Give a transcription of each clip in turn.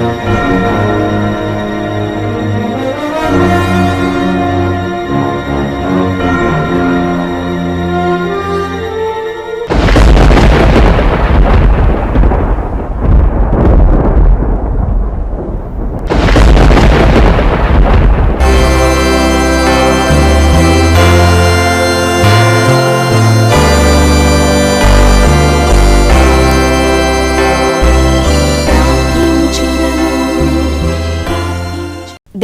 Música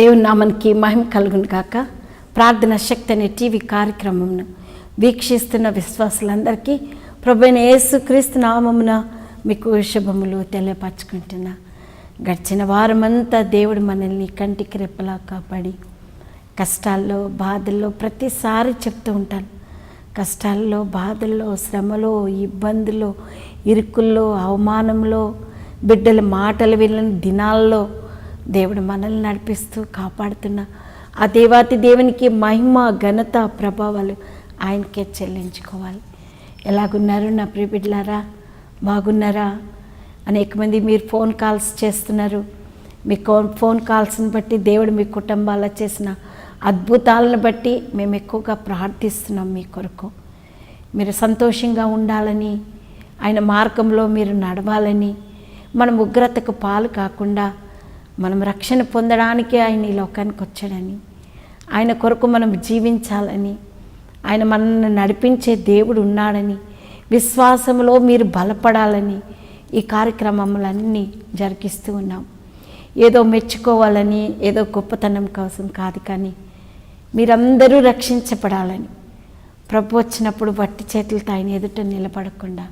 దేవుని నామానికి మహిమ కలుగును కాక ప్రార్థన శక్తి అనే టీవీ కార్యక్రమంను వీక్షిస్తున్న విశ్వాసులందరికీ ప్రభుైన యేసుక్రీస్తు నామమున మీకు శుభములు తెలియపరచుకుంటున్నా. గడిచిన వారమంతా దేవుడు మనల్ని కంటికి రెప్పలా కాపాడి కష్టాల్లో బాధల్లో ప్రతిసారి చెప్తూ ఉంటాను కష్టాల్లో బాధల్లో శ్రమలో ఇబ్బందుల్లో ఇరుకుల్లో అవమానంలో బిడ్డల మాటలు వినని దినాల్లో దేవుడు మనల్ని నడిపిస్తూ కాపాడుతున్న ఆ దేవాతి దేవునికి మహిమ ఘనత ప్రభావాలు ఆయనకే చెల్లించుకోవాలి. ఎలాగున్నారు నా ప్రిబిడ్లారా బాగున్నారా? అనేక మంది మీరు ఫోన్ కాల్స్ చేస్తున్నారు. మీ కో- ఫోన్ కాల్స్ని బట్టి దేవుడు మీ కుటుంబాల చేసిన అద్భుతాలను బట్టి మేము ఎక్కువగా ప్రార్థిస్తున్నాం మీ కొరకు. మీరు సంతోషంగా ఉండాలని ఆయన మార్గంలో మీరు నడవాలని మనం ఉగ్రతకు పాలు కాకుండా మనం రక్షణ పొందడానికి ఆయన ఈ లోకానికి వచ్చాడని. ఆయన కొరకు మనం జీవించాలని. ఆయన మనల్ని నడిపించే దేవుడు ఉన్నాడని. విశ్వాసంలో మీరు బలపడాలని ఈ కార్యక్రమములన్నీ జరిగిస్తూ ఉన్నాం. ఏదో మెచ్చుకోవాలని ఏదో గొప్పతనం కోసం కాదు కానీ మీరందరూ రక్షించబడాలని. ప్రభు వచ్చినప్పుడు వట్టి చేతులతో ఆయన ఎదుట నిలబడకుండా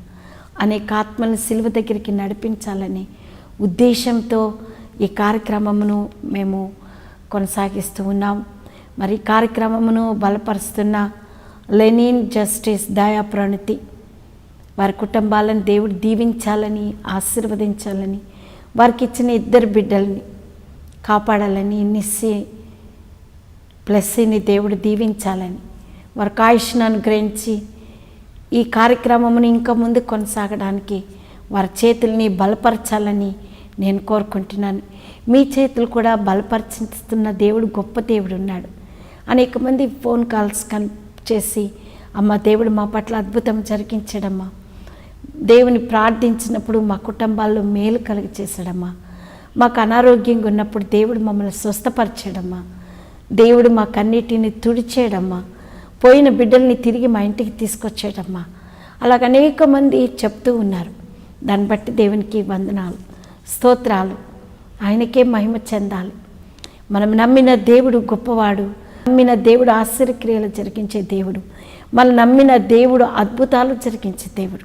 అనేక ఆత్మలను సిలువ దగ్గరికి నడిపించాలని ఉద్దేశంతో ఈ కార్యక్రమమును మేము కొనసాగిస్తూ ఉన్నాం. మరి కార్యక్రమమును బలపరుస్తున్న లెనిన్ జస్టిస్ దయా ప్రణతి వారి కుటుంబాలను దేవుడు దీవించాలని ఆశీర్వదించాలని వారికి ఇచ్చిన ఇద్దరు బిడ్డల్ని కాపాడాలని నిస్సి ప్లస్సీని దేవుడు దీవించాలని వారికి ఆయుష్ను అనుగ్రహించి ఈ కార్యక్రమమును ఇంకా ముందు కొనసాగడానికి వారి చేతుల్ని బలపరచాలని నేను కోరుకుంటున్నాను. మీ చేతులు కూడా బలపరిచిస్తున్న దేవుడు గొప్ప దేవుడు ఉన్నాడు. అనేక మంది ఫోన్ కాల్స్ కన్ చేసి అమ్మ దేవుడు మా పట్ల అద్భుతం జరిగించాడమ్మా. దేవుని ప్రార్థించినప్పుడు మా కుటుంబాల్లో మేలు కలిగి చేశాడమ్మా మాకు అనారోగ్యంగా ఉన్నప్పుడు దేవుడు మమ్మల్ని స్వస్థపరిచాడమ్మా. దేవుడు మా కన్నిటిని తుడిచేయడమ్మా పోయిన బిడ్డల్ని తిరిగి మా ఇంటికి తీసుకొచ్చేయడమ్మా అలాగ అనేక మంది చెప్తూ ఉన్నారు. దాన్ని బట్టి దేవునికి వందనాలు. స్తోత్రాలు. ఆయనకే మహిమ చెందాలి. మనం నమ్మిన దేవుడు గొప్పవాడు. నమ్మిన దేవుడు ఆశ్చర్యక్రియలు జరిగించే దేవుడు. మనం నమ్మిన దేవుడు అద్భుతాలు జరిగించే దేవుడు.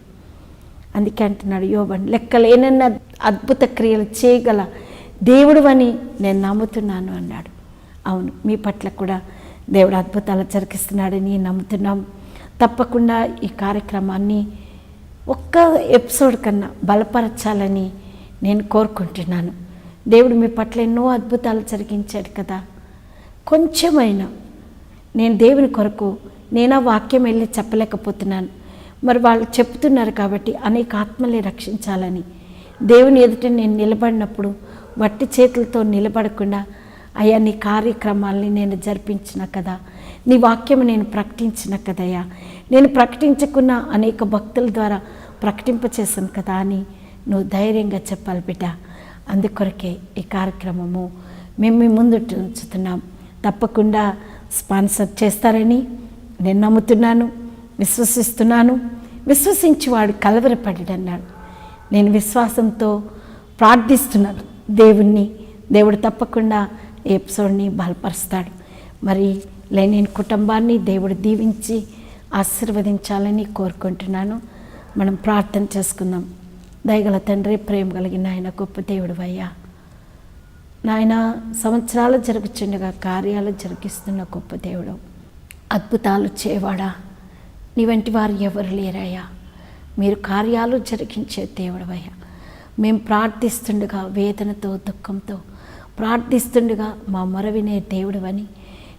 అందుకే అంటున్నాడు యోబన్ లెక్కలేనన్న అద్భుత క్రియలు చేయగల దేవుడు అని నేను నమ్ముతున్నాను అన్నాడు. అవును మీ పట్ల కూడా దేవుడు అద్భుతాలు జరిగిస్తున్నాడని నమ్ముతున్నాం. తప్పకుండా ఈ కార్యక్రమాన్ని ఒక్క ఎపిసోడ్ కన్నా బలపరచాలని నేను కోరుకుంటున్నాను. దేవుడు మీ పట్ల ఎన్నో అద్భుతాలు జరిగించాడు కదా. కొంచెమైనా నేను దేవుని కొరకు నేను ఆ వాక్యం వెళ్ళి చెప్పలేకపోతున్నాను. మరి వాళ్ళు చెప్తున్నారు కాబట్టి అనేక ఆత్మలే రక్షించాలని. దేవుని ఎదుట నేను నిలబడినప్పుడు వట్టి చేతులతో నిలబడకుండా అయ్యా నీ కార్యక్రమాల్ని నేను జరిపించిన కదా. నీ వాక్యం నేను ప్రకటించిన కదయ్యా. నేను ప్రకటించకున్న అనేక భక్తుల ద్వారా ప్రకటింపచేశాను కదా అని నువ్వు ధైర్యంగా చెప్పాలి బిడ్డ. అందుకొరకే ఈ కార్యక్రమము మేము మీ ముందు ఉంచుతున్నాం. తప్పకుండా స్పాన్సర్ చేస్తారని నేను నమ్ముతున్నాను విశ్వసిస్తున్నాను. విశ్వసించి వాడు కలవరపడ్డాడు నేను విశ్వాసంతో ప్రార్థిస్తున్నాను. దేవుణ్ణి దేవుడు తప్పకుండా ఎపిసోడ్ని బలపరుస్తాడు. మరి లేని కుటుంబాన్ని దేవుడు దీవించి ఆశీర్వదించాలని కోరుకుంటున్నాను. మనం ప్రార్థన చేసుకుందాం. దయగల తండ్రి ప్రేమ కలిగిన ఆయన గొప్ప దేవుడు అయ్యా నాయన సంవత్సరాలు జరుగుచుండగా కార్యాలు జరిగిస్తున్న గొప్ప దేవుడు. అద్భుతాలు చేయవాడా? నీ వంటి వారు ఎవరు లేరయ్యా? మీరు కార్యాలు జరిగించే దేవుడవయ్యా. మేము ప్రార్థిస్తుండగా వేదనతో దుఃఖంతో ప్రార్థిస్తుండగా మా మొర వినే దేవుడవని.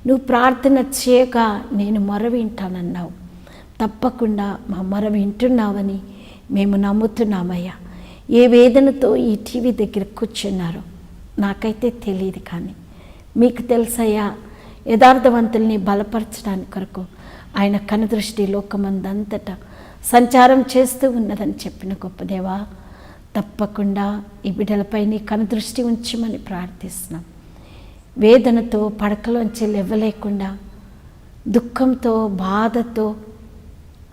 నువ్వు ప్రార్థన చేయక నేను మొర వింటానన్నావు. తప్పకుండా మా మొర వింటున్నావని మేము నమ్ముతున్నామయ్యా. ఏ వేదనతో ఈ టీవీ దగ్గర కూర్చున్నారో నాకైతే తెలియదు కానీ మీకు తెలుసయ్యా యథార్థవంతుల్ని బలపరచడానికి కొరకు ఆయన కనుదృష్టి లోకమందంతటా సంచారం చేస్తూ ఉన్నదని చెప్పిన గొప్పదేవా తప్పకుండా ఈ బిడ్డలపై నీ కనుదృష్టి ఉంచమని ప్రార్థిస్తున్నాం. వేదనతో పడకలోంచి లేవలేకుండా దుఃఖంతో బాధతో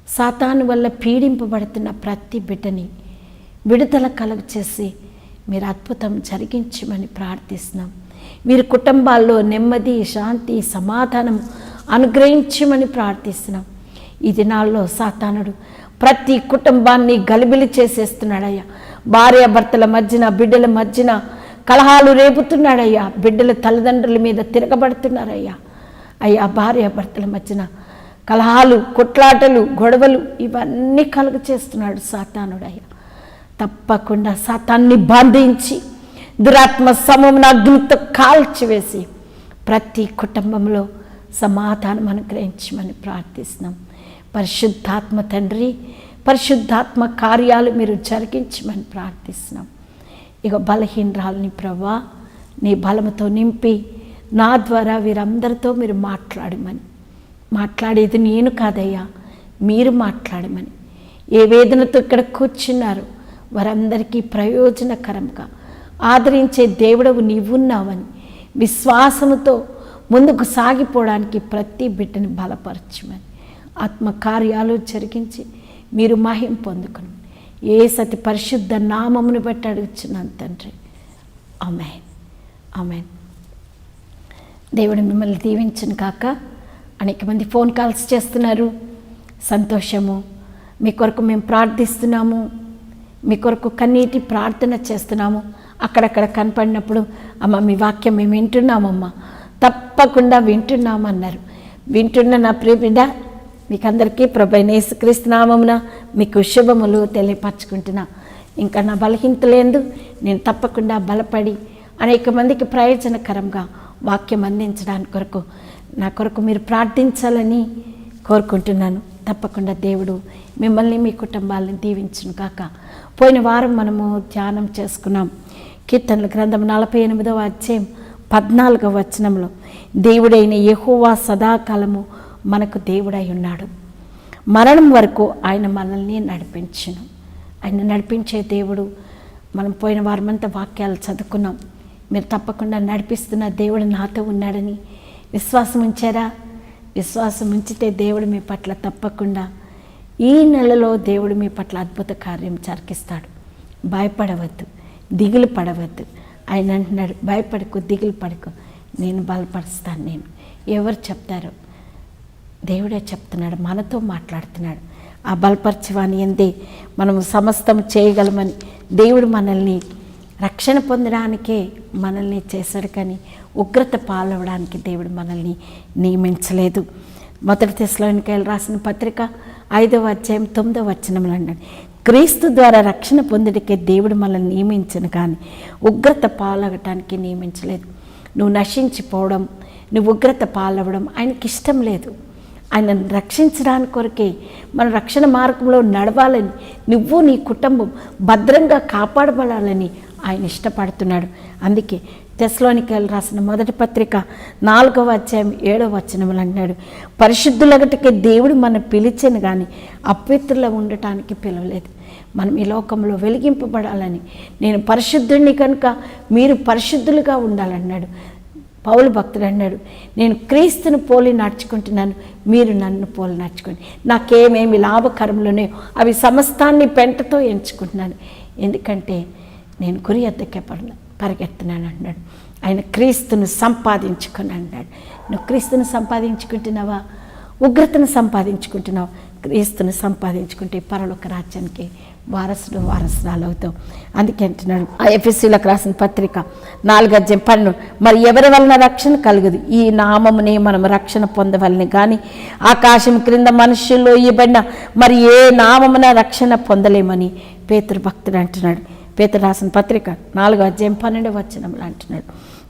సాతాను వల్ల పీడింపబడుతున్న ప్రతి బిడ్డని విడుదల కలుగు చేసి మీరు అద్భుతం జరిగించమని ప్రార్థిస్తున్నాం. వీరి కుటుంబాల్లో నెమ్మది శాంతి సమాధానం అనుగ్రహించమని ప్రార్థిస్తున్నాం. ఈ దినాల్లో సాతానుడు ప్రతి కుటుంబాన్ని గలిబిలి చేసేస్తున్నాడయ్యా. భార్యాభర్తల మధ్యన బిడ్డల మధ్యన కలహాలు రేపుతున్నాడయ్యా. బిడ్డల తల్లిదండ్రుల మీద తిరగబడుతున్నారయ్యా. అయ్యా భార్యాభర్తల మధ్యన కలహాలు కొట్లాటలు గొడవలు ఇవన్నీ కలుగ చేస్తున్నాడు సాతానుడయ్యా. తప్పకుండా సాతాన్ని బంధించి దురాత్మ సమూహం అగ్నితో కాల్చివేసి ప్రతి కుటుంబంలో సమాధానం అనుగ్రహించమని ప్రార్థిస్తున్నాం. పరిశుద్ధాత్మ తండ్రి పరిశుద్ధాత్మ కార్యాలు మీరు జరిగించమని ప్రార్థిస్తున్నాం. ఇక బలహీనరాలని ప్రభా నీ బలముతో నింపి నా ద్వారా వీరందరితో మీరు మాట్లాడమని మాట్లాడేది నేను కాదయ్యా. మీరు మాట్లాడమని. ఏ వేదనతో ఇక్కడ కూర్చున్నారు? వారందరికీ ప్రయోజనకరంగా. ఆదరించే దేవుడవు నీవున్నావని. విశ్వాసముతో ముందుకు సాగిపోవడానికి ప్రతి బిడ్డని బలపరచమని. ఆత్మకార్యాలు జరిగించి మీరు మహిం పొందుకుని. ఏ సతి పరిశుద్ధ నామమును బట్టి అడుగుచున్నాను తండ్రి. అమెన్ అమెన్ దేవుడు మిమ్మల్ని దీవించను కాక అనేక మంది ఫోన్ కాల్స్ చేస్తున్నారు. సంతోషము. మీ కొరకు మేము ప్రార్థిస్తున్నాము. మీ కొరకు కన్నీటి ప్రార్థన చేస్తున్నాము. అక్కడక్కడ కనపడినప్పుడు అమ్మ మీ వాక్యం మేము వింటున్నామమ్మా. తప్పకుండా వింటున్నామన్నారు. వింటున్న నా ప్రియబిడ్డ మీకందరికీ మీకు అందరికీ మీకు శుభములు తెలియపరచుకుంటున్నా. ఇంకా నా బలహీనతలేందు నేను తప్పకుండా బలపడి అనేక మందికి ప్రయోజనకరంగా వాక్యం అందించడానికి కొరకు నా కొరకు మీరు ప్రార్థించాలని కోరుకుంటున్నాను. తప్పకుండా దేవుడు మిమ్మల్ని మీ కుటుంబాలను దీవించును కాక పోయిన వారం మనము ధ్యానం చేసుకున్నాం. కీర్తనల గ్రంథం నలభై ఎనిమిదవ అధ్యాయం పద్నాలుగవ వచనంలో దేవుడైన యెహోవా సదాకాలము మనకు దేవుడై ఉన్నాడు. మరణం వరకు ఆయన మనల్ని నడిపించును. ఆయన నడిపించే దేవుడు. మనం పోయిన వారమంతా వాక్యాలు చదువుకున్నాం. మీరు తప్పకుండా నడిపిస్తున్న దేవుడు నాతో ఉన్నాడని విశ్వాసం ఉంచారా? విశ్వాసం ఉంచితే దేవుడు మీ పట్ల తప్పకుండా ఈ నెలలో దేవుడు మీ పట్ల అద్భుత కార్యం జరిగిస్తాడు భయపడవద్దు దిగులు పడవద్దు. ఆయన అంటున్నాడు భయపడకు దిగులు పడకు. నేను బలపరుస్తాను నేను. ఎవరు చెప్తారో? దేవుడే చెప్తున్నాడు మనతో మాట్లాడుతున్నాడు. ఆ బలపరచవాని ఎందే? మనము సమస్తం చేయగలమని దేవుడు మనల్ని రక్షణ పొందడానికే మనల్ని చేశాడు కానీ ఉగ్రత పాలవడానికి దేవుడు మనల్ని నియమించలేదు. మొదటి తెశలోనికాయలు రాసిన పత్రిక ఐదవ అధ్యాయం తొమ్మిదవ వచనంలో అన్నాడు క్రీస్తు ద్వారా రక్షణ పొందడికే దేవుడు మనల్ని నియమించను కానీ ఉగ్రత పాలవటానికి నియమించలేదు. నువ్వు నశించిపోవడం నువ్వు ఉగ్రత పాలవడం ఆయనకి ఇష్టం లేదు. ఆయన రక్షించడానికి కొరకే మన రక్షణ మార్గంలో నడవాలని నువ్వు నీ కుటుంబం భద్రంగా కాపాడబడాలని ఆయన ఇష్టపడుతున్నాడు. అందుకే తెస్లోనికలు రాసిన మొదటి పత్రిక నాలుగవ అధ్యాయం ఏడవ వచనములు అన్నాడు పరిశుద్ధులగటికి దేవుడు మన పిలిచను కానీ అపవిత్రుల ఉండటానికి పిలవలేదు. మనం ఈ లోకంలో వెలిగింపబడాలని నేను పరిశుద్ధుడిని కనుక మీరు పరిశుద్ధులుగా ఉండాలన్నాడు. పౌలు భక్తుడు అన్నాడు నేను క్రీస్తును పోలి నడుచుకుంటున్నాను మీరు నన్ను పోలి నడుచుకోండి. నాకేమేమి లాభకరములునే అవి సమస్తాన్ని పెంటతో ఎంచుకుంటున్నాను. ఎందుకంటే నేను గురి ఎద్దకే పడ పరిగెత్తున్నాను అన్నాడు ఆయన క్రీస్తును సంపాదించుకుని అన్నాడు నువ్వు క్రీస్తును సంపాదించుకుంటున్నావా? ఉగ్రతను సంపాదించుకుంటున్నావు? క్రీస్తును సంపాదించుకుంటే పరలోక రాజ్యానికి వారసుడు వారసురాలు అవుతావు. అందుకే అంటున్నాడు ఆ ఎఫ్ఎస్సీలకు రాసిన పత్రిక నాలుగజ్యం పన్ను మరి ఎవరి వలన రక్షణ కలుగుదు? ఈ నామమునే మనం రక్షణ పొందవలని కానీ ఆకాశం క్రింద మనుషుల్లో ఇవ్వబడిన మరి ఏ నామమున రక్షణ పొందలేమని పేతృభక్తుడు అంటున్నాడు. పేతురు రాసిన పత్రిక నాలుగు అధ్యాయం పన్నెండు వచనములు అంటున్నాడు.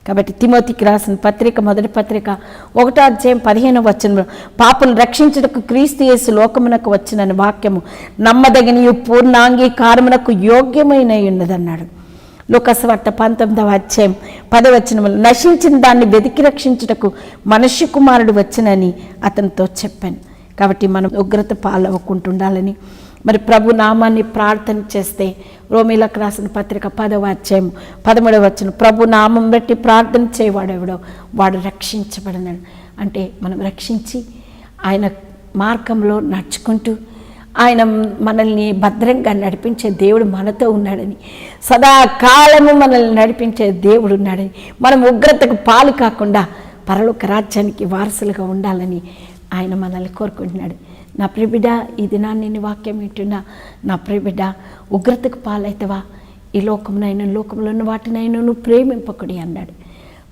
కాబట్టి తిమోతికి రాసిన పత్రిక మొదటి పత్రిక ఒకటో అధ్యాయం పదిహేను వచనంలో పాపను రక్షించుటకు క్రీస్తు యేసు లోకమునకు వచ్చిన వాక్యము నమ్మదగిన పూర్ణాంగీకారమునకు యోగ్యమైన ఉన్నదన్నాడు లోకస్వార్త పంతొమ్మిదవ అధ్యాయం పదవచనములు నశించిన దాన్ని వెతికి రక్షించుటకు మనుష్య కుమారుడు వచ్చినని అతనితో చెప్పాను. కాబట్టి మనం ఉగ్రత పాలవ్వకుంటుండాలని మరి ప్రభు నామాన్ని ప్రార్థన చేస్తే రోమిలకు రాసిన పత్రిక పదవ అధ్యాయం పదమూడవ వచ్చిన ప్రభు నామం బట్టి ప్రార్థన చేయవాడెవడో వాడు రక్షించబడినాడు. అంటే మనం రక్షించి ఆయన మార్గంలో నడుచుకుంటూ ఆయన మనల్ని భద్రంగా నడిపించే దేవుడు మనతో ఉన్నాడని సదాకాలము మనల్ని నడిపించే దేవుడు ఉన్నాడని మనం ఉగ్రతకు పాలు కాకుండా పరలోక రాజ్యానికి వారసులుగా ఉండాలని ఆయన మనల్ని కోరుకుంటున్నాడు. నా ప్రిబిడ్డ ఈ దినాన్ని నేను వాక్యం వింటున్నా నా ప్రిబిడ ఉగ్రతకు పాలైతవా? ఈ లోకంనైనా లోకంలో ఉన్న వాటినైనా నువ్వు ప్రేమింపకుడి అన్నాడు.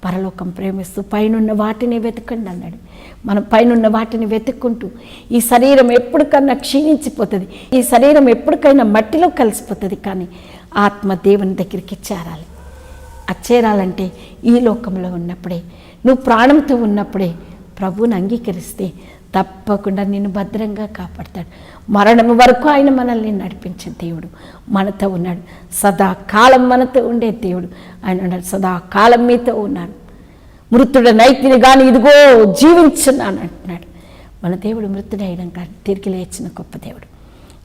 పరలోకం ప్రేమిస్తూ పైనున్న వాటిని వెతకండి అన్నాడు. మనం పైనున్న వాటిని వెతుక్కుంటూ ఈ శరీరం ఎప్పటికన్నా క్షీణించిపోతుంది. ఈ శరీరం ఎప్పటికైనా మట్టిలో కలిసిపోతుంది కానీ ఆత్మ దేవుని దగ్గరికి చేరాలి. అది చేరాలంటే ఈ లోకంలో ఉన్నప్పుడే నువ్వు ప్రాణంతో ఉన్నప్పుడే ప్రభువుని అంగీకరిస్తే తప్పకుండా నిన్ను భద్రంగా కాపాడతాడు. మరణం వరకు ఆయన మనల్ని నడిపించే దేవుడు మనతో ఉన్నాడు. సదాకాలం మనతో ఉండే దేవుడు. ఆయన ఉన్నాడు. సదాకాలం మీతో ఉన్నాడు. మృతుడ నైతిని కానీ ఇదిగో జీవించున్నాను అంటున్నాడు. మన దేవుడు మృతుడైన కానీ తిరిగి లేచిన గొప్ప దేవుడు.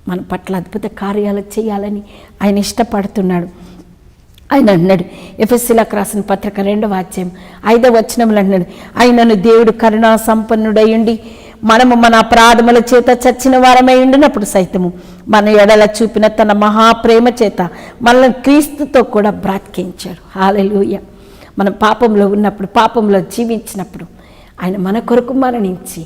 మన పట్ల అద్భుత కార్యాలు చేయాలని ఆయన ఇష్టపడుతున్నాడు. ఆయన అన్నాడు ఎఫ్ఎస్సీలకు రాసిన పత్రిక రెండవ వాచ్యం ఐదవ వచనములు అన్నాడు ఆయనను దేవుడు కరుణా సంపన్నుడయ్యండి మనము మన అపరాధముల చేత చచ్చిన వారమై ఉండినప్పుడు సైతము మన ఎడల చూపిన తన మహాప్రేమ చేత మనల్ని క్రీస్తుతో కూడా బ్రాతికించాడు. హాలెలుయ మనం పాపంలో ఉన్నప్పుడు పాపంలో జీవించినప్పుడు ఆయన మన కొరకు మరణించి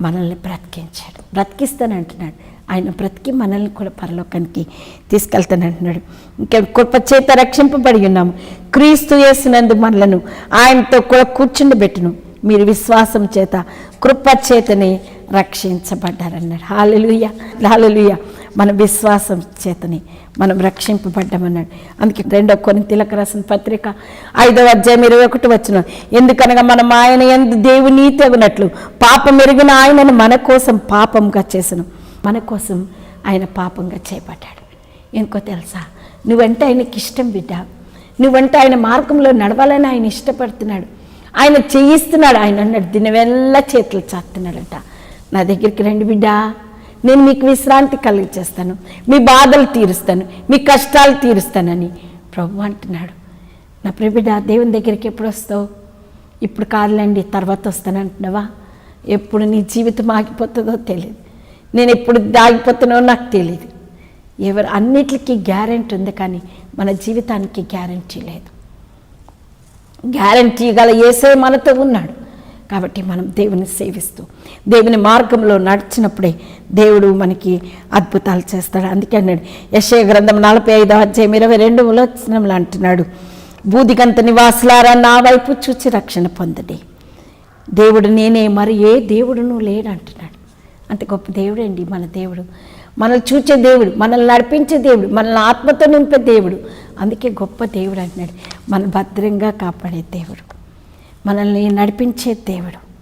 మనల్ని బ్రతికించాడు. బ్రతికిస్తానంటున్నాడు ఆయన బ్రతికి మనల్ని కూడా పరలోకానికి తీసుకెళ్తానంటున్నాడు ఇంకా కృప చేత రక్షింపబడి ఉన్నాము. క్రీస్తు చేసినందు మనలను ఆయనతో కూడా కూర్చుండబెట్టును మీరు విశ్వాసం చేత కృప చేతనే రక్షించబడ్డారన్నాడు. Hallelujah hallelujah. మన విశ్వాసం చేతని మనం రక్షింపబడ్డామన్నాడు. అందుకే రెండో కొన్ని తిలక రాసిన పత్రిక ఐదవ అధ్యాయం ఇరవై ఒకటి వచ్చిన ఎందుకనగా మనం ఆయన ఎందు దేవుని తెగునట్లు పాపం ఎరిగిన ఆయనను మన కోసం పాపంగా చేసను. మన కోసం ఆయన పాపంగా చేపట్టాడు ఇంకో తెలుసా? నువ్వంటే ఆయనకి ఇష్టం బిడ్డ. నువ్వంటే ఆయన మార్గంలో నడవాలని ఆయన ఇష్టపడుతున్నాడు. ఆయన చేయిస్తున్నాడు. ఆయన అన్నాడు దినవెల్లా చేతులు చాస్తున్నాడంట నా దగ్గరికి రండి బిడ్డ. నేను మీకు విశ్రాంతి కలిగచేస్తాను మీ బాధలు తీరుస్తాను. మీ కష్టాలు తీరుస్తానని ప్రభు అంటున్నాడు. నా ప్రియబిడ్డ దేవుని దగ్గరికి ఎప్పుడు వస్తావు? ఇప్పుడు కాదులేండి తర్వాత వస్తానంటున్నావా ఎప్పుడు నీ జీవితం ఆగిపోతుందో తెలియదు నేను ఎప్పుడు ఆగిపోతానో నాకు తెలియదు ఎవరు అన్నిటికీ గ్యారెంటీ ఉంది కానీ మన జీవితానికి గ్యారెంటీ లేదు. గ్యారంటీ గల ఏసే మనతో ఉన్నాడు. కాబట్టి మనం దేవుని సేవిస్తూ దేవుని మార్గంలో నడిచినప్పుడే దేవుడు మనకి అద్భుతాలు చేస్తాడు. అందుకే అన్నాడు యశయ గ్రంథం నలభై ఐదో అధ్యాయం ఇరవై రెండు వచనంలో అంటున్నాడు బూదిగంత నివాసులారా నా వైపు చూచి రక్షణ పొందడి. దేవుడు నేనే మరి ఏ దేవుడును లేడు అంటున్నాడు. అంత గొప్ప దేవుడండి మన దేవుడు. మనల్ని చూచే దేవుడు మనల్ని నడిపించే దేవుడు మనల్ని ఆత్మతో నింపే దేవుడు. అందుకే గొప్ప దేవుడు అంటున్నాడు. మన భద్రంగా కాపాడే దేవుడు. మనల్ని నడిపించే దేవుడు.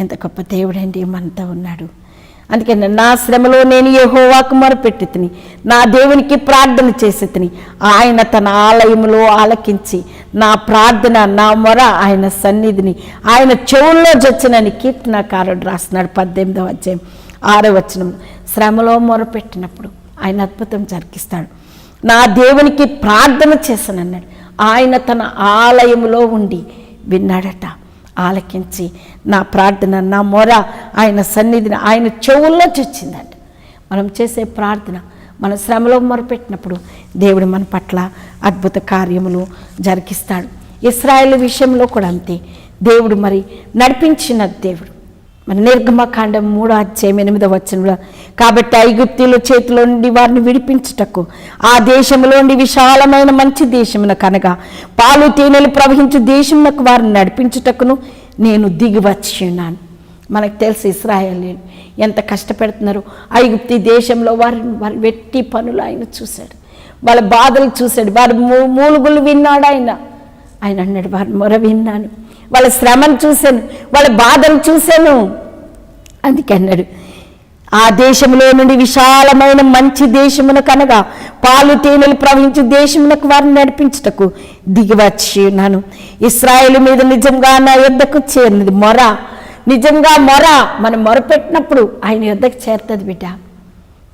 ఎంత గొప్ప దేవుడండి మనతో ఉన్నాడు. అందుకే నా శ్రమలో నేను యెహోవాకు మొరపెట్టి తిని నా దేవునికి ప్రార్థన చేసి తిని ఆయన తన ఆలయంలో ఆలకించి నా ప్రార్థన నా మొర ఆయన సన్నిధిని ఆయన చెవుల్లో జొచ్చినని కీర్తనకారుడు రాస్తున్నాడు. పద్దెనిమిదవ అధ్యాయం ఆరో వచనం. శ్రమలో మొరపెట్టినప్పుడు ఆయన అద్భుతం జరిగిస్తాడు. నా దేవునికి ప్రార్థన చేశానన్నాడు. ఆయన తన ఆలయంలో ఉండి విన్నాడట. ఆలకించి నా ప్రార్థన నా మొర ఆయన సన్నిధిని ఆయన చెవుల్లో చొచ్చిందంట మనం చేసే ప్రార్థన మన శ్రమలో మొరపెట్టినప్పుడు దేవుడు మన పట్ల అద్భుత కార్యములు జరిగిస్తాడు. ఇస్రాయేల్ విషయంలో కూడా అంతే. దేవుడు మరి నడిపించిన దేవుడు. మన నిర్గమకాండం మూడో అధ్యాయం ఎనిమిదో వచనంలో కాబట్టి ఐగుప్తీల చేతిలో నుండి వారిని విడిపించుటకు ఆ దేశంలోని విశాలమైన మంచి దేశమున కనగా పాలు తేనెలు ప్రవహించు దేశమునకు వారిని నడిపించుటకును నేను దిగి వచ్చి ఉన్నాను. మనకు తెలుసు ఇస్రాయల్ ఎంత కష్టపెడుతున్నారు. ఐగుప్తి దేశంలో వారిని వారి వెట్టి పనులు ఆయన చూశాడు. వాళ్ళ బాధలు చూశాడు. వారి మూ- మూలుగులు విన్నాడు ఆయన. ఆయన అన్నాడు వారి మొర విన్నాను. వాళ్ళ శ్రమను చూశాను వాళ్ళ బాధలు చూశాను. అందుకే అన్నాడు ఆ దేశంలో నుండి విశాలమైన మంచి దేశమునకు అనగా పాలు తేనెలు ప్రవహించి దేశమునకు వారిని నడిపించుటకు దిగివచ్చి ఉన్నాను. ఇస్రాయేల్ మీద నిజంగా నా యొద్దకు చేరినది మొర. నిజంగా మొర. మనం మొరపెట్టినప్పుడు ఆయన యొద్దకు చేరుతుంది బిడ్డ.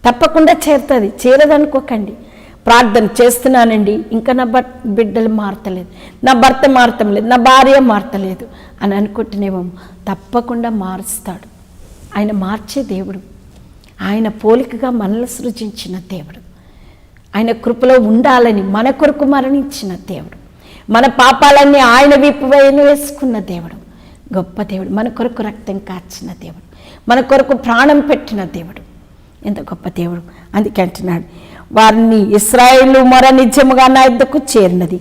తప్పకుండా చేరుతుంది. చేరదనుకోకండి. ప్రార్థన చేస్తున్నానండి. ఇంకా నా భర్త బిడ్డలు మారతలేదు. నా భర్త మారతం లేదు నా భార్య మారతలేదు అని అనుకుంటున్నామో తప్పకుండా మారుస్తాడు. ఆయన మార్చే దేవుడు. ఆయన పోలికగా మనల్ని సృజించిన దేవుడు. ఆయన కృపలో ఉండాలని మన కొరకు మరణించిన దేవుడు. మన పాపాలన్నీ ఆయన వీపు వేసుకున్న దేవుడు. గొప్ప దేవుడు. మన కొరకు రక్తం కార్చిన దేవుడు. మన కొరకు ప్రాణం పెట్టిన దేవుడు. ఎంత గొప్ప దేవుడు. అందుకే అంటున్నాడు వారిని ఇస్రాయిలు మొర నిజముగా నా యుద్ధకు చేరినది.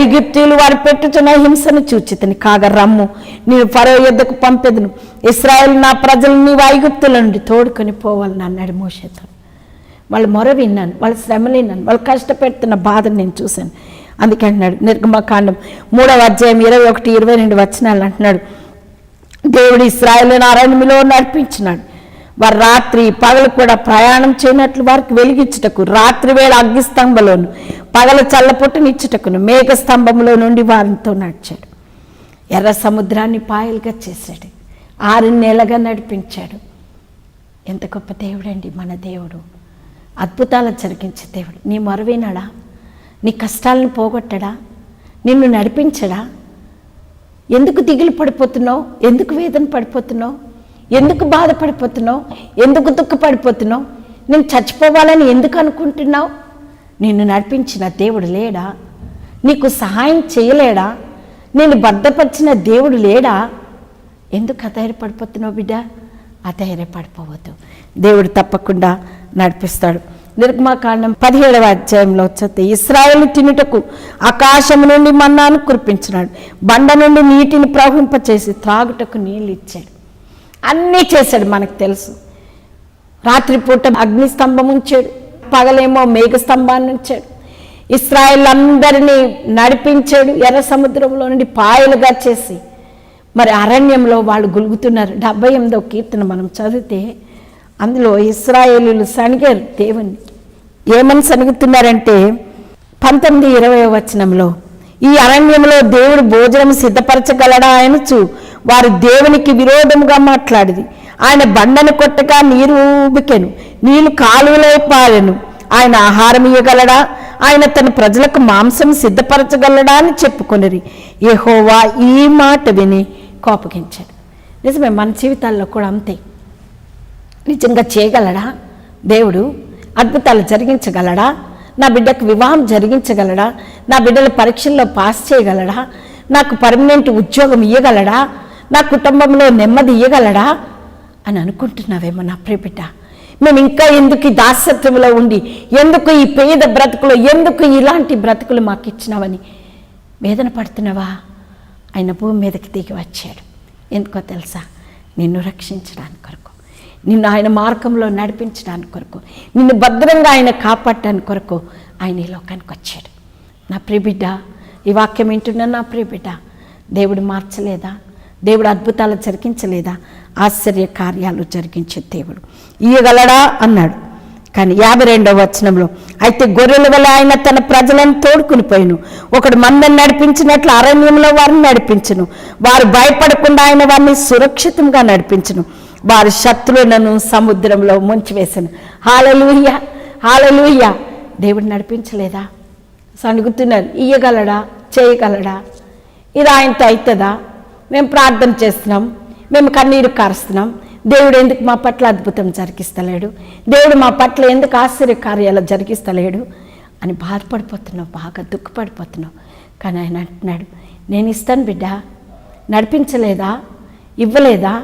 ఐగిప్తులు వారు పెట్టుచున్న హింసను చూచితని. కాగా రమ్ము నేను ఫరో యుద్ధకు పంపెదను. ఇస్రాయిల్ నా ప్రజలు నీవు ఐగుప్తుల నుండి తోడుకొని పోవాలని అన్నాడు మోషేతో. వాళ్ళ మొర విన్నాను వాళ్ళ శ్రమలు విన్నాను వాళ్ళు కష్టపెడుతున్న బాధను నేను చూశాను. అందుకే అంటున్నాడు నిర్గమకాండం మూడవ అధ్యాయం ఇరవై ఒకటి ఇరవై రెండు వచనాలు అంటున్నాడు. దేవుడు ఇస్రాయల్ అరణ్యములో నడిపించినాడు. వారు రాత్రి పగలు కూడా ప్రయాణం చేయనట్లు వారికి వెలిగించుటకు రాత్రి వేళ అగ్నిస్తంభంలోను పగల చల్లపుట్టనిచ్చుటకును మేఘ స్తంభంలో నుండి వారితో నడిచాడు. ఎర్ర సముద్రాన్ని పాయలుగా చేశాడు. ఆరు నెలగా నడిపించాడు. ఎంత గొప్ప దేవుడండి మన దేవుడు. అద్భుతాలు జరిగించే దేవుడు. నీ మొరవినాడా? నీ కష్టాలను పోగొట్టడా? నిన్ను నడిపించడా? ఎందుకు దిగులు పడిపోతున్నావు? ఎందుకు వేదన పడిపోతున్నావు? ఎందుకు బాధపడిపోతున్నావు? ఎందుకు దుఃఖపడిపోతున్నావు? నేను చచ్చిపోవాలని ఎందుకు అనుకుంటున్నావు? నిన్ను నడిపించిన దేవుడు లేడా? నీకు సహాయం చేయలేడా? నేను భద్రపరిచిన దేవుడు లేడా? ఎందుకు అధైర్యపడిపోతున్నావు బిడ్డ? అధైర్యపడిపోవద్దు. దేవుడు తప్పకుండా నడిపిస్తాడు. నిర్గమాకాండం పదిహేడవ అధ్యాయంలో వచ్చే ఇస్రాయేల్ తినుటకు ఆకాశం నుండి మన్నాను కురిపించినాడు. బండ నుండి నీటిని ప్రవహింపచేసి త్రాగుటకు నీళ్ళు ఇచ్చాడు. అన్నీ చేశాడు మనకు తెలుసు. రాత్రిపూట అగ్నిస్తంభం ఉంచాడు. పగలేమో మేఘస్తంభాన్ని ఉంచాడు. ఇస్రాయేల్ అందరినీ నడిపించాడు. ఎర్ర సముద్రంలో నుండి పాయలుగా చేసి మరి అరణ్యంలో వాళ్ళు గులుగుతున్నారు. డెబ్బై ఎనిమిదో కీర్తన మనం చదివితే అందులో ఇస్రాయేలీలు సనిగారు దేవుణ్ణి. ఏమని సనుగుతున్నారంటే పంతొమ్మిది ఇరవై వచనంలో ఈ అరణ్యంలో దేవుడు భోజనం సిద్ధపరచగలడా ఆయనచు వారు దేవునికి విరోధముగా మాట్లాడింది ఆయన బండను కొట్టగా నీరు ఊబికెను. నీళ్ళు కాలువలో పారెను. ఆయన ఆహారం ఇవ్వగలడా ఆయన తన ప్రజలకు మాంసం సిద్ధపరచగలడా అని చెప్పుకొనిరి. ఏహోవా ఈ మాట విని కోపగించాడు. నిజమే మన జీవితాల్లో కూడా అంతే. నిజంగా చేయగలడా? దేవుడు అద్భుతాలు జరిగించగలడా? నా బిడ్డకు వివాహం జరిగించగలడా? నా బిడ్డల పరీక్షల్లో పాస్ చేయగలడా? నాకు పర్మనెంట్ ఉద్యోగం ఇవ్వగలడా నా కుటుంబంలో నెమ్మది ఇయ్యగలడా? అని అనుకుంటున్నావేమో నా ప్రియబిడ్డ. మేము ఇంకా ఎందుకు ఈ దాసత్వంలో ఉండి ఎందుకు ఈ పేద బ్రతుకులు ఎందుకు ఇలాంటి బ్రతుకులు మాకు ఇచ్చినావని వేదన పడుతున్నావా? ఆయన భూమి మీదకి దిగి వచ్చాడు. ఎందుకో తెలుసా? నిన్ను రక్షించడానికి కొరకు నిన్ను ఆయన మార్గంలో నడిపించడానికి కొరకు నిన్ను భద్రంగా ఆయన కాపాడటానికి కొరకు ఆయన ఈ లోకానికి వచ్చాడు. నా ప్రియబిడ్డ ఈ వాక్యం వింటున్న నా ప్రియబిడ్డ దేవుడు మార్చలేదా? దేవుడు అద్భుతాలు జరిగించలేదా? ఆశ్చర్య కార్యాలు జరిగించే దేవుడు. ఇయ్యగలడా? అన్నాడు. కానీ యాభై రెండవ వచనంలో అయితే గొర్రెల వల్ల ఆయన తన ప్రజలను తోడుకుని పోయిను. ఒకడు మందని నడిపించినట్లు అరణ్యంలో వారిని నడిపించును. వారు భయపడకుండా ఆయన వారిని సురక్షితంగా నడిపించును. వారి శత్రువులను సముద్రంలో ముంచివేశాను హాలలుయ్య హాలలుయ్య దేవుడు నడిపించలేదా? సణుగుతున్నారు. ఇయ్యగలడా? చేయగలడా? ఇది ఆయనతో అవుతుందా? మేము ప్రార్థన చేస్తున్నాం. మేము కన్నీరు కారుస్తున్నాం. దేవుడు ఎందుకు మా పట్ల అద్భుతం జరిగిస్తలేడు? దేవుడు మా పట్ల ఎందుకు ఆశ్చర్య కార్యాలు జరిగిస్తలేడు? అని బాధపడిపోతున్నావు బాగా దుఃఖపడిపోతున్నావు కానీ ఆయన అంటున్నాడు నేను ఇస్తాను బిడ్డ. నడిపించలేదా? ఇవ్వలేదా?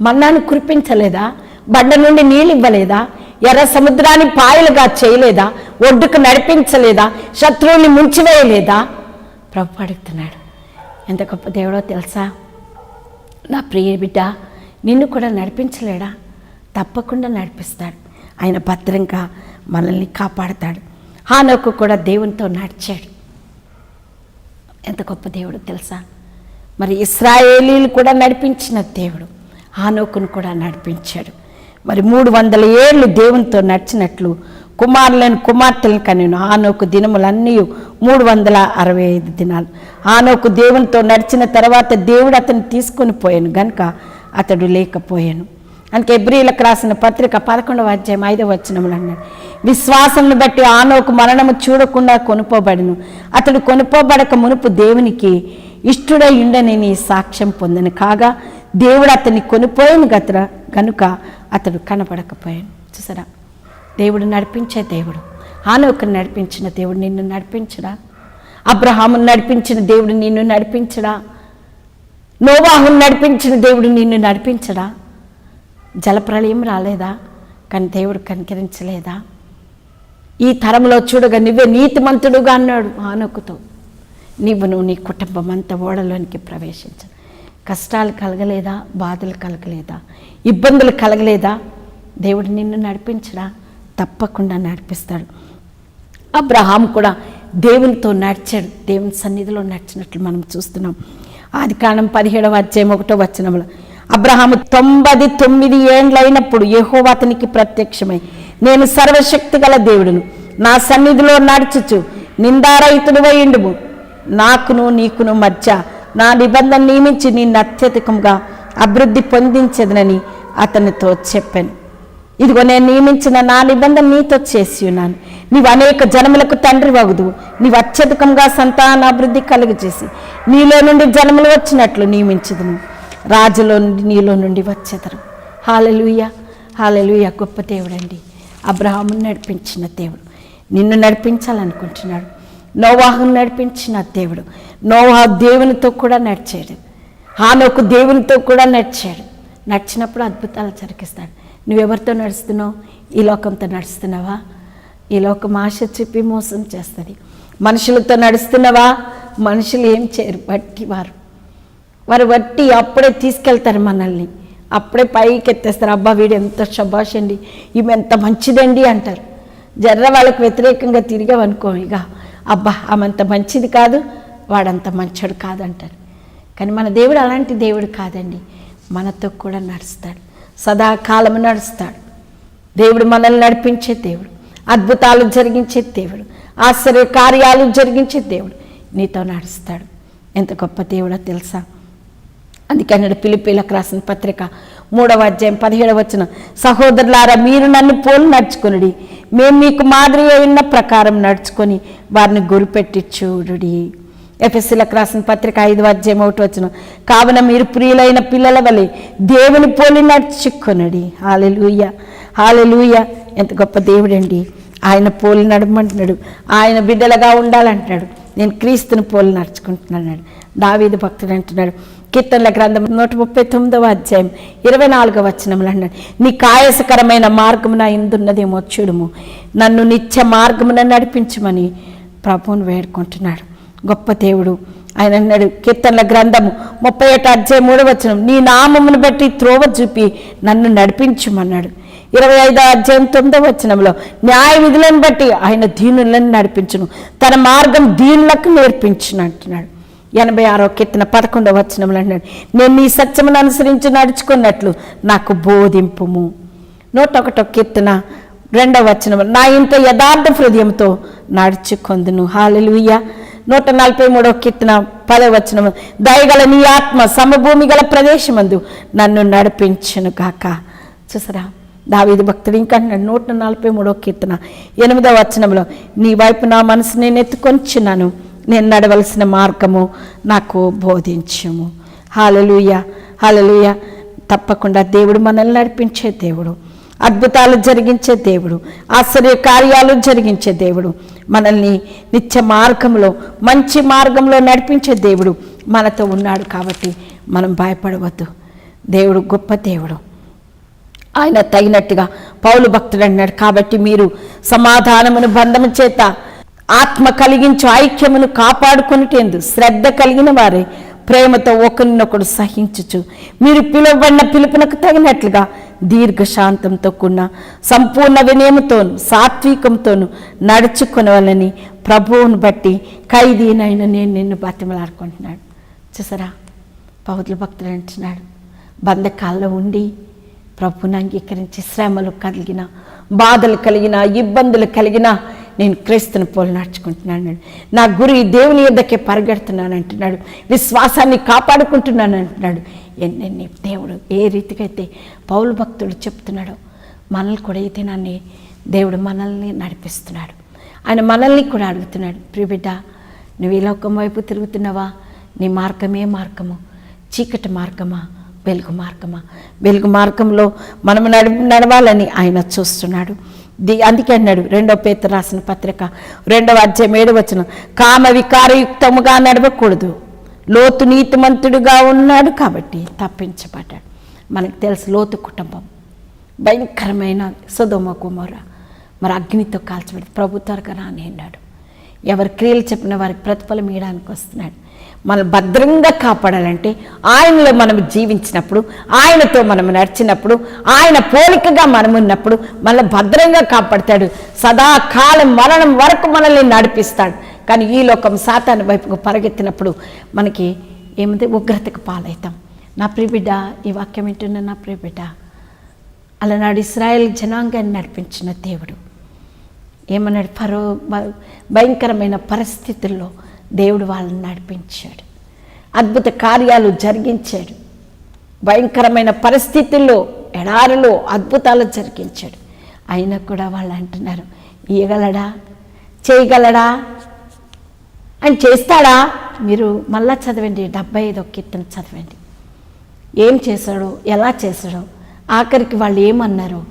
మన్నాను కురిపించలేదా? బండ నుండి నీళ్ళు ఇవ్వలేదా? ఎర్ర సముద్రాన్ని పాయలుగా చేయలేదా? ఒడ్డుకు నడిపించలేదా? శత్రువుని ముంచివేయలేదా? ప్రభు అడుగుతున్నాడు. ఎంత గొప్ప దేవుడో తెలుసా? నా ప్రియ బిడ్డ నిన్ను కూడా నడిపించలేడా? తప్పకుండా నడిపిస్తాడు. ఆయన భద్రంగా మనల్ని కాపాడతాడు. హానోకు కూడా దేవునితో నడిచాడు. ఎంత గొప్ప దేవుడు తెలుసా? మరి ఇస్రాయేలీలు కూడా నడిపించిన దేవుడు. హానోకును కూడా నడిపించాడు. మరి మూడు వందల ఏళ్ళు దేవునితో నడిచినట్లు కుమారులను కుమార్తెలను కనిను. ఆనోకు దినములన్నీ మూడు వందల అరవై ఐదు దినాలు. ఆనోకు దేవునితో నడిచిన తర్వాత దేవుడు అతన్ని తీసుకొని పోయాను. గనుక అతడు లేకపోయాను. అందుకే ఎబ్రిలకు రాసిన పత్రిక పదకొండవ అధ్యాయం ఐదవ వచనములు అన్నాడు. విశ్వాసంను బట్టి ఆనోకు మరణము చూడకుండా కొనుపోబడిను. అతడు కొనుపోబడక మునుపు దేవునికి ఇష్టుడై ఉండని సాక్ష్యం పొందను. కాగా దేవుడు అతన్ని కొనిపోయాను గత గనుక అతడు కనపడకపోయాను. చూసారా? దేవుడు నడిపించే దేవుడు. ఆనోకుని నడిపించిన దేవుడు నిన్ను నడిపించడా? అబ్రహామును నడిపించిన దేవుడు నిన్ను నడిపించడా? నోవాహును నడిపించిన దేవుడు నిన్ను నడిపించడా? జలప్రళయం రాలేదా? కానీ దేవుడు కనికరించలేదా? ఈ తరంలో చూడగా నువ్వే నీతిమంతుడుగా అన్నాడు ఆనొక్కుతో నువ్వు నీ కుటుంబం అంతా ఓడలోనికి ప్రవేశించు. కష్టాలు కలగలేదా? బాధలు కలగలేదా? ఇబ్బందులు కలగలేదా? దేవుడు నిన్ను నడిపించడా? తప్పకుండా నడిపిస్తాడు. అబ్రహాం కూడా దేవునితో నడిచాడు. దేవుని సన్నిధిలో నడిచినట్లు మనం చూస్తున్నాం. ఆది కాలం పదిహేడవ అధ్యాయం ఒకటో వచనంలో అబ్రహాము తొంభై తొమ్మిది ఏండ్లైనప్పుడు యెహోవా అతనికి ప్రత్యక్షమై నేను సర్వశక్తి గల దేవుడును. నా సన్నిధిలో నడుచుచు నిందారహితుడు ఇండుము నాకును నీకును మధ్య నా నిబంధన నియమించి నిన్ను అత్యధికంగా అభివృద్ధి పొందించదనని అతనితో చెప్పాను. ఇదిగో నేను నియమించిన నా నిబంధన నీతో చేసి ఉన్నాను. నీవు అనేక జనములకు తండ్రి వగుదు నీవు అత్యధికంగా సంతానాభివృద్ధి కలుగజేసి నీలో నుండి జనములు వచ్చినట్లు నియమించదును. రాజులో నుండి నీలో నుండి వచ్చేదరు. హాలలుయ హాలలుయ గొప్ప దేవుడండి. అబ్రహామును నడిపించిన దేవుడు. నిన్ను నడిపించాలనుకుంటున్నాడు. నోవాహును నడిపించిన దేవుడు. నోవాహ దేవునితో కూడా నడిచాడు. హానోకు దేవునితో కూడా నడిచాడు. నడిచినప్పుడు అద్భుతాలు జరిగిస్తాడు. నువ్వెవరితో నడుస్తున్నావు? ఈ లోకంతో నడుస్తున్నావా? ఈ లోకం ఆశ చెప్పి మోసం చేస్తుంది. మనుషులతో నడుస్తున్నావా? మనుషులు ఏం చేయరు బట్టి వారు. వారు వట్టి అప్పుడే తీసుకెళ్తారు మనల్ని. అప్పుడే పైకి ఎత్తేస్తారు అబ్బా వీడు ఎంత శబాష్ అండి ఈమె ఎంత మంచిదండి అంటారు. జర్ర వాళ్ళకి వ్యతిరేకంగా తిరిగావనుకో ఇక. అబ్బా ఆమెంత మంచిది కాదు వాడంత మంచోడు కాదంటారు. కానీ మన దేవుడు అలాంటి దేవుడు కాదండి. మనతో కూడా నడుస్తాడు. సదాకాలము నడుస్తాడు. దేవుడు మనల్ని నడిపించే దేవుడు. అద్భుతాలు జరిగించే దేవుడు. ఆశ్చర్య కార్యాలు జరిగించే దేవుడు. నీతో నడుస్తాడు. ఎంత గొప్ప దేవుడో తెలుసా? అందుకే అన్నాడు పిలిపిలకు రాసిన పత్రిక మూడవ అధ్యాయం పదిహేడవ వచ్చిన సహోదరులారా మీరు నన్ను పోలు నడుచుకునుడి. మేము మీకు మాదిరి అయిన ప్రకారం నడుచుకొని వారిని గురిపెట్టి చూడుడి. ఎఫ్ఎస్సీలకు రాసిన పత్రిక ఐదు అధ్యాయం ఒకటి వచ్చిన కావున మీరు ప్రియులైన పిల్లల వలె దేవుని పోలి నడుచుకొనడి. హాలెలూయ హాలెలూయ ఎంత గొప్ప దేవుడండి. ఆయన పోలి నడమంటున్నాడు. ఆయన బిడ్డలుగా ఉండాలంటున్నాడు. నేను క్రీస్తుని పోలి నడుచుకుంటున్నాడు దావీదు భక్తుడు అంటున్నాడు. కీర్తనల గ్రంథం నూట ముప్పై తొమ్మిదవ అధ్యాయం ఇరవై నాలుగవ వచనములు అన్నాడు నీ కాయసకరమైన నా ఇందున్నదేమో చూడము. నన్ను నిత్య మార్గమున నడిపించమని ప్రభువును వేడుకుంటున్నాడు. గొప్ప దేవుడు. ఆయన అన్నాడు కీర్తనల గ్రంథము ముప్పై ఒకటి అధ్యాయ మూడవచనం నీ నామమును బట్టి త్రోవ చూపి నన్ను నడిపించమన్నాడు. ఇరవై ఐదో అధ్యాయం తొమ్మిదవ వచనంలో న్యాయ విధులను బట్టి ఆయన దీనులను నడిపించును తన మార్గం దీనులకు నేర్పించును అంటున్నాడు. ఎనభై ఆరో కీర్తన పదకొండవ వచనంలో అన్నాడు నేను నీ సత్యమును అనుసరించి నడుచుకున్నట్లు నాకు బోధింపుము. నూట ఒకటో కీర్తన రెండవ వచనం నా ఇంత యథార్థ హృదయంతో నడుచుకొందును. హాలలుయ్యా నూట నలభై మూడవ కీర్తన పదవ వచనము దయగల నీ ఆత్మ సమభూమి గల ప్రదేశమందు నన్ను నడిపించును కాక చూసరా? దావీది భక్తుడు ఇంకా నూట నలభై మూడవ కీర్తన ఎనిమిదవ వచనంలో నీ వైపు నా మనసు నేను ఎత్తుకొంచున్నాను నేను నడవలసిన మార్గము నాకు బోధించము. Hallelujah hallelujah. తప్పకుండా దేవుడు మనల్ని నడిపించే దేవుడు అద్భుతాలు జరిగించే దేవుడు ఆశ్చర్య కార్యాలు జరిగించే దేవుడు మనల్ని నిత్య మార్గంలో మంచి మార్గంలో నడిపించే దేవుడు మనతో ఉన్నాడు కాబట్టి మనం భయపడవద్దు. దేవుడు గొప్ప దేవుడు. ఆయన తగినట్టుగా పౌలు భక్తుడు అన్నాడు కాబట్టి మీరు సమాధానమును బంధము చేత ఆత్మ కలిగించు ఐక్యమును కాపాడుకొనిటేందు శ్రద్ధ కలిగిన వారే ప్రేమతో ఒకరినొకడు సహించుచు. మీరు పిలువబడిన పిలుపునకు తగినట్లుగా దీర్ఘశాంతంతో కూడిన సంపూర్ణ వినయముతోను సాత్వికంతోను నడుచుకునవాలని ప్రభువును బట్టి ఖైదీనైన నేను నిన్ను బతిమలాడుకుంటున్నాడు. చూసారా? పౌరుల భక్తులు అంటున్నాడు బంధకాల్లో ఉండి ప్రభుని అంగీకరించి శ్రమలు కలిగిన బాధలు కలిగిన ఇబ్బందులు కలిగిన నేను క్రీస్తుని పోలు నడుచుకుంటున్నాను నా గురి దేవుని యొద్దకే పరిగెడుతున్నాను అంటున్నాడు. విశ్వాసాన్ని కాపాడుకుంటున్నాను అంటున్నాడు. ఎన్నెన్ని దేవుడు ఏ రీతిగా అయితే పౌలు భక్తుడు చెప్తున్నాడో మనల్ని కూడా ఈ దినాన్ని దేవుడు మనల్ని నడిపిస్తున్నాడు. ఆయన మనల్ని కూడా అడుగుతున్నాడు. ప్రియబిడ్డ నువ్వు ఈ లోకం వైపు తిరుగుతున్నావా? నీ మార్గమే మార్గము. చీకటి మార్గమా? వెలుగు మార్గమా? వెలుగు మార్గంలో మనం నడి నడవాలని ఆయన చూస్తున్నాడు. అందుకే అన్నాడు రెండో పేత రాసిన పత్రిక రెండవ అధ్యాయం ఏడు వచ్చిన కామ వికారయుక్తముగా నడవకూడదు. లోతు నీతిమంతుడుగా ఉన్నాడు కాబట్టి తప్పించబడ్డాడు. మనకు తెలుసు లోతు కుటుంబం. భయంకరమైన సుధోమ కుమార మరి అగ్నితో కాల్చబడి ప్రభు త్వరగా రాని అన్నాడు. ఎవరి క్రియలు చెప్పిన వారికి ప్రతిఫలం ఇవ్వడానికి వస్తున్నాడు. మనం భద్రంగా కాపాడాలంటే ఆయనలో మనం జీవించినప్పుడు ఆయనతో మనం నడిచినప్పుడు ఆయన పోలికగా మనం ఉన్నప్పుడు మనల్ని భద్రంగా కాపాడతాడు. సదాకాలం మరణం వరకు మనల్ని నడిపిస్తాడు. కానీ ఈ లోకం సాతాను వైపుకు పరిగెత్తినప్పుడు మనకి ఏముంది? ఉగ్రతకు పాలవుతాం. నా ప్రియబిడ్డ ఈ వాక్యం వింటున్న నా ప్రియబిడ్డ అలనాడు ఇస్రాయల్ జనాంగాన్ని నడిపించిన దేవుడు. ఏమన్నాడు? పరో భయంకరమైన పరిస్థితుల్లో దేవుడు వాళ్ళని నడిపించాడు. అద్భుత కార్యాలు జరిగించాడు. భయంకరమైన పరిస్థితుల్లో ఎడారిలో అద్భుతాలు జరిగించాడు. అయినా కూడా వాళ్ళు అంటున్నారు ఇయ్యగలడా? చేయగలడా? అని చేస్తాడా? మీరు మళ్ళా చదవండి డెబ్బై ఐదో కీర్తన చదవండి. ఏం చేశాడో ఎలా చేశాడో ఆఖరికి వాళ్ళు ఏమన్నారో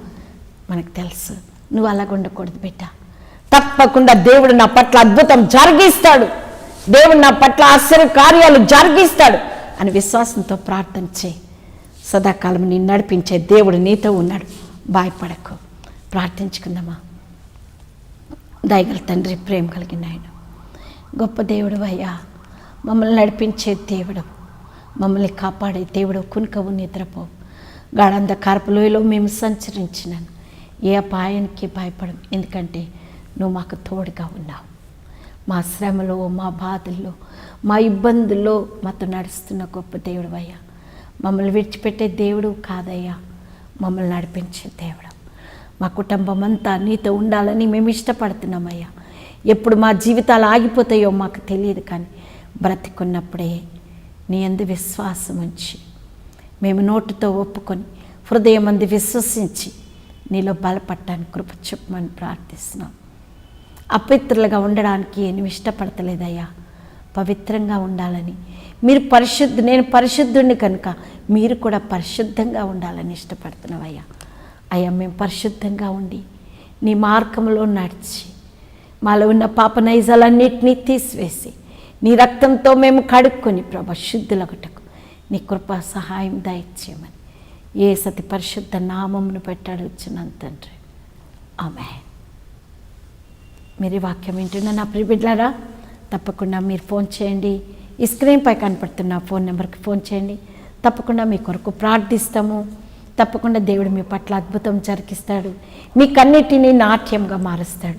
మనకు తెలుసు. నువ్వు అలాగ ఉండకూడదు బిడ్డ. తప్పకుండా దేవుడు నా పట్ల అద్భుతం జరిగిస్తాడు. దేవుడు నా పట్ల ఆశ్చర్య కార్యాలు జరిగిస్తాడు అని విశ్వాసంతో ప్రార్థన చేయి. సదాకాలం నేను నడిపించే దేవుడు నీతో ఉన్నాడు. భయపడకు. ప్రార్థించుకుందామా? దయగల తండ్రి ప్రేమ కలిగిన ఆయన గొప్ప దేవుడు అయ్యా మమ్మల్ని నడిపించే దేవుడు మమ్మల్ని కాపాడే దేవుడు కునుకవు నిద్రపోవు గాఢంధకారపు లోయలో మేము సంచరించినాను ఏ అపాయానికి భయపడం ఎందుకంటే నువ్వు మాకు తోడుగా ఉన్నావు. మా శ్రమలో మా బాధల్లో మా ఇబ్బందుల్లో మాతో నడుస్తున్న గొప్ప దేవుడు అయ్యా మమ్మల్ని విడిచిపెట్టే దేవుడు కాదయ్యా. మమ్మల్ని నడిపించే దేవుడు. మా కుటుంబం అంతా నీతో ఉండాలని మేము ఇష్టపడుతున్నామయ్యా. ఎప్పుడు మా జీవితాలు ఆగిపోతాయో మాకు తెలియదు కానీ బ్రతికున్నప్పుడే నీ అందు విశ్వాసం ఉంచి మేము నోటితో ఒప్పుకొని హృదయం అంది విశ్వసించి నీలో బలపడటానికి కృప చెప్పమని ప్రార్థిస్తున్నాం. అపవిత్రులుగా ఉండడానికి నువ్వు ఇష్టపడతలేదయ్యా? పవిత్రంగా ఉండాలని. మీరు పరిశుద్ధ నేను పరిశుద్ధుడిని కనుక మీరు కూడా పరిశుద్ధంగా ఉండాలని ఇష్టపడుతున్నావయ్యా. అయ్యా మేము పరిశుద్ధంగా ఉండి నీ మార్గంలో నడిచి మాలో ఉన్న పాప నైజాలన్నింటినీ తీసివేసి నీ రక్తంతో మేము కడుక్కొని ప్రభ శుద్ధులగటకు నీ కృప సహాయం దయచేయమని. ఏ సతి పరిశుద్ధ నామమును పెట్టాడు వచ్చినంత తండ్రి. ఆమె మీరు వాక్యం వింటున్న నా ప్రిబిడ్లారా తప్పకుండా మీరు ఫోన్ చేయండి. ఈ స్క్రీన్పై కనపడుతున్న ఫోన్ నెంబర్కి ఫోన్ చేయండి. తప్పకుండా మీ కొరకు ప్రార్థిస్తాము. తప్పకుండా దేవుడు మీ పట్ల అద్భుతం జరిగిస్తాడు. మీ కన్నిటిని నాట్యంగా మారుస్తాడు.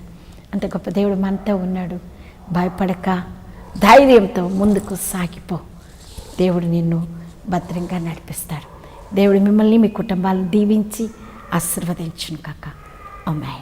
అంత గొప్ప దేవుడు మనతో ఉన్నాడు. భయపడక ధైర్యంతో ముందుకు సాగిపో. దేవుడు నిన్ను భద్రంగా నడిపిస్తాడు. దేవుడు మిమ్మల్ని మీ కుటుంబాలను దీవించి ఆశీర్వదించును కాక. అమ్మాయి